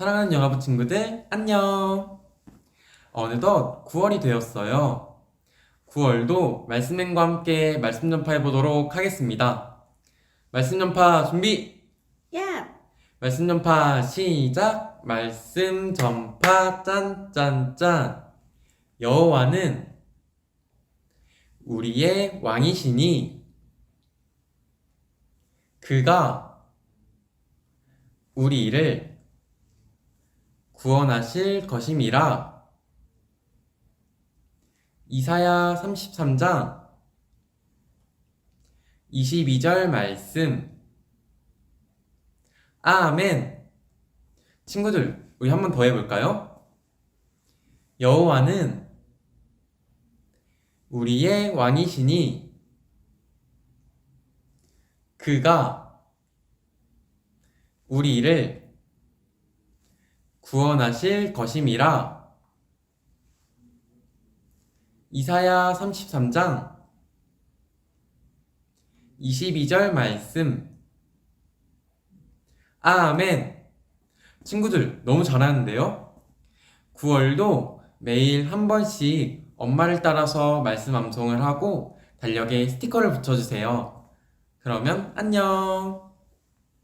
사랑하는 영화부 친구들, 안녕! 어느덧 9월이 되었어요. 9월도 말씀행과 함께 말씀 전파해 보도록 하겠습니다. 말씀 전파 준비! 야! 말씀 전파 시작! 말씀 전파 짠짠짠! 여호와는 우리의 왕이시니 그가 우리를 구원하실 것임이라. 이사야 33장 22절 말씀. 아멘. 친구들, 우리 한 번 더 해볼까요? 여호와는 우리의 왕이시니 그가 우리를 구원하실 것임이라. 이사야 33장 22절 말씀. 아멘. 친구들, 너무 잘하는데요? 9월도 매일 한 번씩 엄마를 따라서 말씀 암송을 하고 달력에 스티커를 붙여주세요. 그러면 안녕.